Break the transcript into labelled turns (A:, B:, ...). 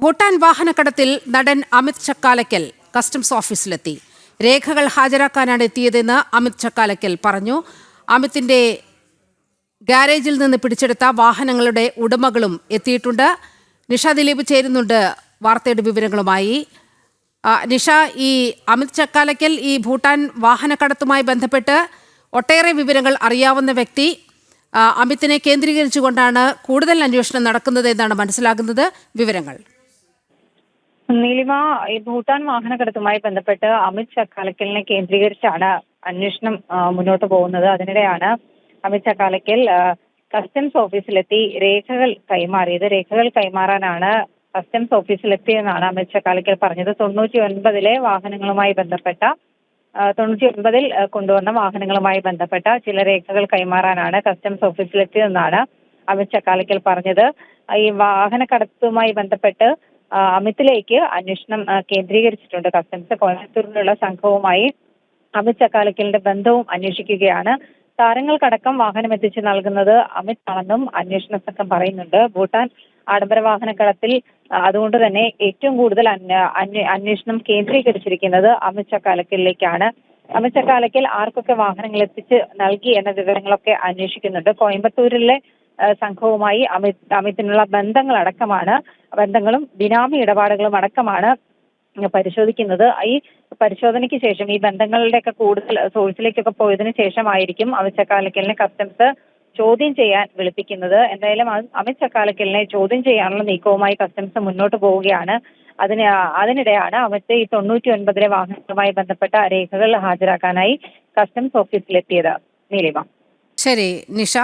A: ഭൂട്ടാൻ വാഹനക്കടത്തിൽ നടൻ അമിത് ചക്കാലക്കൽ കസ്റ്റംസ് ഓഫീസിലെത്തി. രേഖകൾ ഹാജരാക്കാനാണ് എത്തിയതെന്ന് അമിത് ചക്കാലക്കൽ പറഞ്ഞു. അമിത്തിന്റെ ഗാരേജിൽ നിന്ന് പിടിച്ചെടുത്ത വാഹനങ്ങളുടെ ഉടമകളും എത്തിയിട്ടുണ്ട്. നിഷ ദിലീപ് ചേരുന്നുണ്ട് വാർത്തയുടെ വിവരങ്ങളുമായി. നിഷ ഈ അമിത് ചക്കാലക്കൽ ഈ ഭൂട്ടാൻ വാഹനക്കടത്തുമായി ബന്ധപ്പെട്ട് ഒട്ടേറെ വിവരങ്ങൾ അറിയാവുന്ന വ്യക്തി. അമിത്തിനെ കേന്ദ്രീകരിച്ചുകൊണ്ടാണ് കൂടുതൽ അന്വേഷണം നടക്കുന്നത് എന്നാണ് മനസ്സിലാകുന്നത്. വിവരങ്ങൾ.
B: നീലിമ ഈ ഭൂട്ടാൻ വാഹന വാഹനക്കടത്തുമായി ബന്ധപ്പെട്ട് അമിത് ചക്കാലക്കലിനെ കേന്ദ്രീകരിച്ചാണ് അന്വേഷണം മുന്നോട്ട് പോകുന്നത്. അതിനിടെയാണ് അമിത് ചക്കാലക്കൽ കസ്റ്റംസ് ഓഫീസിലെത്തി രേഖകൾ കൈമാറിയത്. രേഖകൾ കൈമാറാനാണ് കസ്റ്റംസ് ഓഫീസിലെത്തിയെന്നാണ് അമിത് ചക്കാലക്കൽ പറഞ്ഞത്. തൊണ്ണൂറ്റി ഒൻപതിലെ വാഹനങ്ങളുമായി ബന്ധപ്പെട്ട തൊണ്ണൂറ്റി ഒൻപതിൽ കൊണ്ടുവന്ന വാഹനങ്ങളുമായി ബന്ധപ്പെട്ട ചില രേഖകൾ കൈമാറാനാണ് കസ്റ്റംസ് ഓഫീസിലെത്തിയതെന്നാണ് അമിത് ചക്കാലക്കൽ പറഞ്ഞത്. ഈ വാഹന വാഹനക്കടത്തുമായി ബന്ധപ്പെട്ട് അമിത്തിലേക്ക് അന്വേഷണം കേന്ദ്രീകരിച്ചിട്ടുണ്ട്. കസ്റ്റംസ് കോയമ്പത്തൂരിലുള്ള സംഘവുമായി അമിത് ചക്കാലക്കലിന്റെ ബന്ധവും അന്വേഷിക്കുകയാണ്. താരങ്ങൾക്കടക്കം വാഹനം എത്തിച്ചു നൽകുന്നത് അമിത് ആണെന്നും അന്വേഷണ സംഘം പറയുന്നുണ്ട്. ഭൂട്ടാൻ ആഡംബര വാഹനക്കടത്തിൽ ആ, അതുകൊണ്ട് തന്നെ ഏറ്റവും കൂടുതൽ അന്വ- അന്വ- അന്വേഷണം കേന്ദ്രീകരിച്ചിരിക്കുന്നത് അമിത് ചക്കാലക്കലിലേക്കാണ്. അമിത് ചക്കാലക്കൽ ആർക്കൊക്കെ വാഹനങ്ങൾ എത്തിച്ച് നൽകി എന്ന വിവരങ്ങളൊക്കെ അന്വേഷിക്കുന്നുണ്ട്. കോയമ്പത്തൂരിലെ സംഘവുമായി അമിത് അമിത്തിനുള്ള ബന്ധങ്ങളടക്കമാണ്. ബന്ധങ്ങളും ബിനാമി ഇടപാടുകളും അടക്കമാണ് പരിശോധിക്കുന്നത്. ഈ പരിശോധനയ്ക്ക് ശേഷം ഈ ബന്ധങ്ങളുടെയൊക്കെ കൂടുതൽ സോഴ്സിലേക്കൊക്കെ പോയതിനു ശേഷമായിരിക്കും അമിത് ചക്കാലക്കലിനെ കസ്റ്റംസ് ചോദ്യം ചെയ്യാൻ വിളിപ്പിക്കുന്നത്. എന്തായാലും അമിത് ചക്കാലക്കലിനെ ചോദ്യം ചെയ്യാനുള്ള നീക്കവുമായി കസ്റ്റംസ് മുന്നോട്ട് പോവുകയാണ്. അതിന് അതിനിടെയാണ് അമിത് ഈ തൊണ്ണൂറ്റി ഒൻപതിലെ വാഹനങ്ങളുമായി ബന്ധപ്പെട്ട രേഖകൾ ഹാജരാക്കാനായി കസ്റ്റംസ് ഓഫീസിലെത്തിയത്. നീലിമ.
A: ശരി നിഷ.